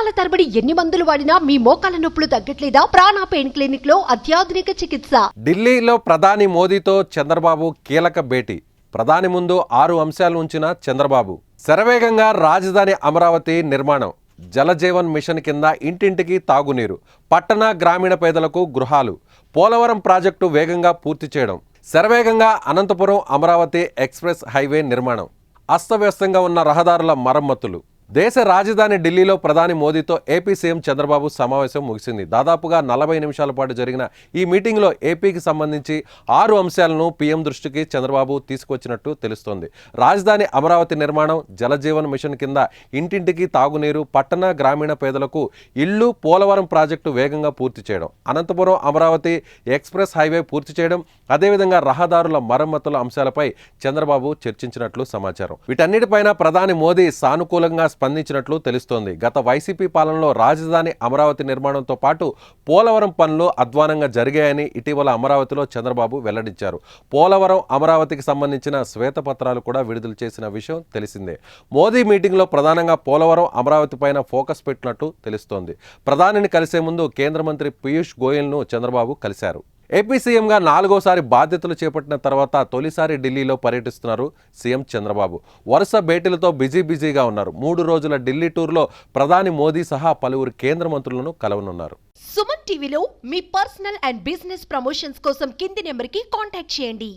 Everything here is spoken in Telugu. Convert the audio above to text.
సంవత్సరాల తరబడి ఎన్ని మందులు వాడినా మీ మోకాల నొప్పులు తగ్గట్లేదా? ప్రాణ పెయిన్ క్లినిక్లో అత్యాధునిక చికిత్స. ఢిల్లీలో ప్రధాని మోదీతో చంద్రబాబు కీలక భేటీ. ప్రధాని ముందు ఆరు అంశాలు ఉంచిన చంద్రబాబు. శరవేగంగా రాజధాని అమరావతి నిర్మాణం. జలజీవన్ మిషన్ కింద ఇంటింటికి తాగునీరు. పట్టణ గ్రామీణ పేదలకు గృహాలు. పోలవరం ప్రాజెక్టు వేగంగా పూర్తి చేయడం. శరవేగంగా అనంతపురం అమరావతి ఎక్స్ప్రెస్ హైవే నిర్మాణం. అస్తవ్యస్తంగా ఉన్న రహదారుల మరమ్మతులు. దేశ రాజధాని ఢిల్లీలో ప్రధాని మోదీతో ఏపీ సీఎం చంద్రబాబు సమావేశం ముగిసింది. దాదాపుగా నలభై నిమిషాల పాటు జరిగిన ఈ మీటింగ్లో ఏపీకి సంబంధించి ఆరు అంశాలను పీఎం దృష్టికి చంద్రబాబు తీసుకొచ్చినట్టు తెలుస్తోంది. రాజధాని అమరావతి నిర్మాణం జలజీవన్ మిషన్ కింద ఇంటింటికి తాగునీరు పట్టణ గ్రామీణ పేదలకు ఇళ్ళు పోలవరం ప్రాజెక్టు వేగంగా పూర్తి చేయడం అనంతపురం అమరావతి ఎక్స్ప్రెస్ హైవే పూర్తి చేయడం అదేవిధంగా రహదారుల మరమ్మతుల అంశాలపై చంద్రబాబు చర్చించినట్లు సమాచారం. వీటన్నిటిపైన ప్రధాని మోదీ సానుకూలంగా స్పందించినట్లు తెలుస్తోంది. గత వైసీపీ పాలనలో రాజధాని అమరావతి నిర్మాణంతో పాటు పోలవరం పనులు అధ్వానంగా జరిగాయని ఇటీవల అమరావతిలో చంద్రబాబు వెల్లడించారు. పోలవరం అమరావతికి సంబంధించిన శ్వేతపత్రాలు కూడా విడుదల చేసిన విషయం తెలిసిందే. మోదీ మీటింగ్లో ప్రధానంగా పోలవరం అమరావతి పైన ఫోకస్ పెట్టినట్టు తెలుస్తోంది. ప్రధానిని కలిసే ముందు కేంద్ర మంత్రి పీయూష్ గోయల్ను చంద్రబాబు కలిశారు. ఏపీ సీఎంగా నాలుగోసారి బాధ్యతలు చేపట్టిన తర్వాత తొలిసారి ఢిల్లీలో పర్యటిస్తున్నారు సీఎం చంద్రబాబు. వరుస భేటీలతో బిజీ బిజీగా ఉన్నారు. మూడు రోజుల ఢిల్లీ టూర్లో ప్రధాని మోదీ సహా పలువురు కేంద్ర మంత్రులను కలవనున్నారు. సుమన్ టీవీలో మీ పర్సనల్ అండ్ బిజినెస్ ప్రమోషన్స్ కోసం కింది నెంబర్కి కాంటాక్ట్ చేయండి.